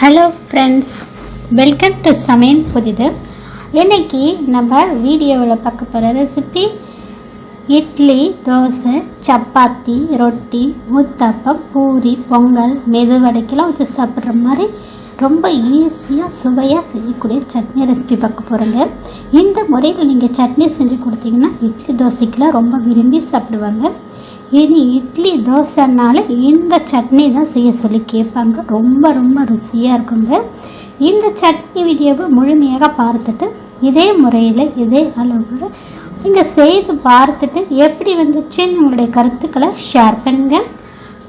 Hello friends welcome to சமையல் புதிது இன்னைக்கு நம்ம வீடியோவில் பார்க்க போகிற ரெசிபி இட்லி தோசை சப்பாத்தி ரொட்டி ஊத்தப்பம் பூரி பொங்கல் மெதுவடைக்கெல்லாம் வச்சு சாப்பிட்ற மாதிரி ரொம்ப ஈஸியாக சுவையாக செய்யக்கூடிய சட்னி ரெசிபி பார்க்க போகிறோங்க இந்த முறையில் நீங்கள் சட்னி செஞ்சு கொடுத்தீங்கன்னா இட்லி தோசைக்கெலாம் ரொம்ப விரும்பி சாப்பிடுவாங்க. இனி இட்லி தோசைனால இந்த சட்னி தான் செய்ய சொல்லி கேட்பாங்க. ரொம்ப ரொம்ப ருசியாக இருக்குங்க. இந்த சட்னி வீடியோவை முழுமையாக பார்த்துட்டு இதே முறையில் இதே அளவில் நீங்கள் செய்து பார்த்துட்டு எப்படி வந்துச்சுன்னு உங்களுடைய கருத்துக்களை ஷேர் பண்ணுங்கள்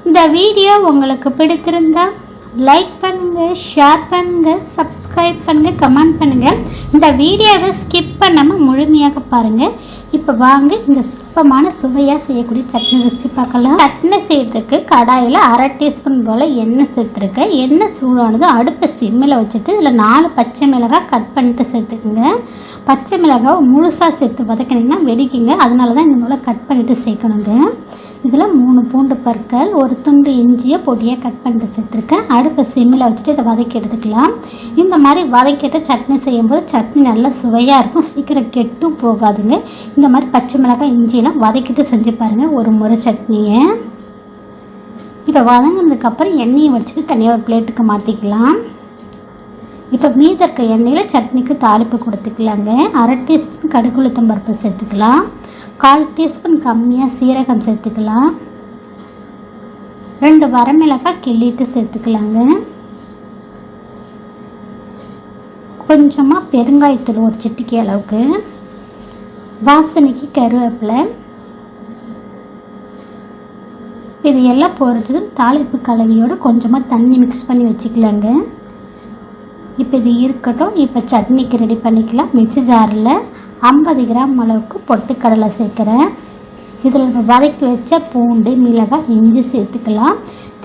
இந்த வீடியோ உங்களுக்கு பிடித்திருந்தா லைக் பண்ணுங்கள் ஷேர் பண்ணுங்கள் சப்ஸ்கிரைப் பண்ணுங்கள் கமெண்ட் பண்ணுங்கள் இந்த வீடியோவை ஸ்கிப் பண்ணாமல் முழுமையாக பாருங்கள் இப்போ வாங்க இந்த சுப்பமான சுவையாக செய்யக்கூடிய சட்னி ரெசிபி பார்க்கலாம். சட்னி செய்யறதுக்கு கடாயில் அரை டீஸ்பூன் போல் எண்ணெய் சேர்த்துருக்கேன். எண்ணெய் சூடானதும் அடுப்பை சிம்மில் வச்சுட்டு இதில் நாலு பச்சை மிளகாய் கட் பண்ணிட்டு சேர்த்துக்குங்க. பச்சை மிளகாய் முழுசாக சேர்த்து வதக்கினீங்கன்னா வெடிக்குங்க. அதனால தான் இந்த மூலம் கட் பண்ணிட்டு சேர்க்கணுங்க. இதில் மூணு பூண்டு பற்கள் ஒரு துண்டு இஞ்சியை பொடியாக கட் பண்ணிட்டு சேர்த்துருக்கேன். அடுப்பை சிம்மில் வச்சுட்டு இதை வதக்கி எடுத்துக்கலாம். இந்த மாதிரி வதக்கிட்டு சட்னி செய்யும்போது சட்னி நல்லா சுவையாக இருக்கும். சீக்கிரம் கெட்டும் போகாதுங்க. இந்த மாதிரி பச்சை மிளகாய் இஞ்சியெல்லாம் வதக்கிட்டு செஞ்சு பாருங்கள் ஒரு முறை சட்னியை. இப்போ வதங்கினதுக்கப்புறம் எண்ணெயை வச்சுட்டு தனியாக ஒரு பிளேட்டுக்கு மாற்றிக்கலாம் இப்போ மீத இருக்க எண்ணெயில் சட்னிக்கு தாளிப்பு கொடுத்துக்கலாங்க. அரை டீஸ்பூன் கடுகுளுத்தம் பருப்பு சேர்த்துக்கலாம். கால் டீஸ்பூன் கம்மியாக சீரகம் சேர்த்துக்கலாம். ரெண்டு வரமிளகாய் கிள்ளிட்டு சேர்த்துக்கலாங்க. கொஞ்சமாக பெருங்காயத்தூள் ஒரு சிட்டிக்கு அளவுக்கு. வாசனைக்கு கருவேப்பிலை. இது எல்லாம் போடுறதுக்கும் தாளிப்பு கலவையோடு கொஞ்சமாக தண்ணி மிக்ஸ் பண்ணி வச்சுக்கலாங்க. இப்போ இது இருக்கட்டும். இப்போ சட்னிக்கு ரெடி பண்ணிக்கலாம். மிக்சி ஜாரில் ஐம்பது கிராம் அளவுக்கு பொட்டுக்கடலை சேர்க்குறேன். இதில் வதக்கி வச்ச பூண்டு மிளகாய் இஞ்சி சேர்த்துக்கலாம்.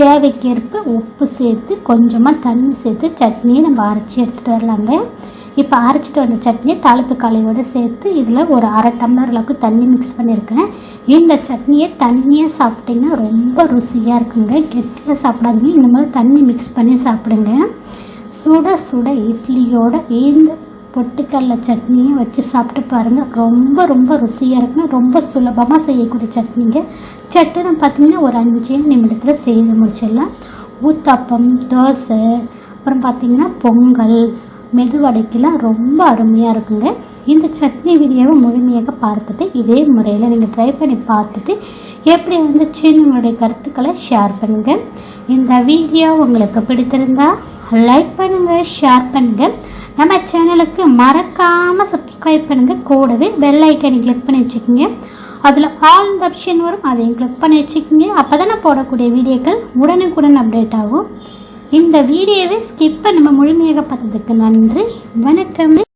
தேவைக்கேற்ப உப்பு சேர்த்து கொஞ்சமாக தண்ணி சேர்த்து சட்னியை நம்ம அரைச்சி எடுத்துகிட்டு வரலாங்க. இப்போ அரைச்சிட்டு வந்த சட்னியை தாளிப்பு காலையோடு சேர்த்து இதில் ஒரு அரை டம்ளர் அளவுக்கு தண்ணி மிக்ஸ் பண்ணியிருக்கேன் இந்த சட்னியை தண்ணியாக சாப்பிட்டிங்கன்னா ரொம்ப ருசியாக இருக்குங்க. கெட்டியாக சாப்பிடாதீங்க. இந்த மாதிரி தண்ணி மிக்ஸ் பண்ணி சாப்பிடுங்க. சுட சுட இட்லியோட இந்த பொட்டுக்கடல சட்னியும் வச்சு சாப்பிட்டு பாருங்கள் ரொம்ப ரொம்ப ருசியாக இருக்கும் ரொம்ப சுலபமாக செய்யக்கூடிய சட்னிங்க. சட்னி பார்த்தீங்கன்னா ஒரு அஞ்சு நிமிடத்தில் செய்து முடிச்சிடலாம். ஊத்தாப்பம் தோசை அப்புறம் பார்த்திங்கன்னா பொங்கல் மெதுவடைக்கெல்லாம் ரொம்ப அருமையாக இருக்குங்க. இந்த சட்னி வீடியோவை முழுமையாக பார்த்துட்டு இதே முறையில் நீங்கள் ட்ரை பண்ணி பார்த்துட்டு எப்படி வந்துச்சுன்னு உங்களுடைய கருத்துக்களை ஷேர் பண்ணுங்கள் இந்த வீடியோ உங்களுக்கு பிடித்திருந்தா லைக் பண்ணுங்கள் ஷேர் பண்ணுங்கள் நம்ம சேனலுக்கு மறக்காமல் சப்ஸ்கிரைப் பண்ணுங்கள் கூடவே பெல் ஐக்கனை கிளிக் பண்ணி வச்சுக்கோங்க. அதில் ஆல் ஆப்ஷன் வரும் அதையும் கிளிக் பண்ணி வச்சுக்கோங்க. அப்போ தான் நான் போடக்கூடிய வீடியோக்கள் உடனுக்குடன் அப்டேட் ஆகும். இந்த வீடியோவை ஸ்கிப் நம்ம முழுமையாக பார்த்ததுக்கு நன்றி. வணக்கம்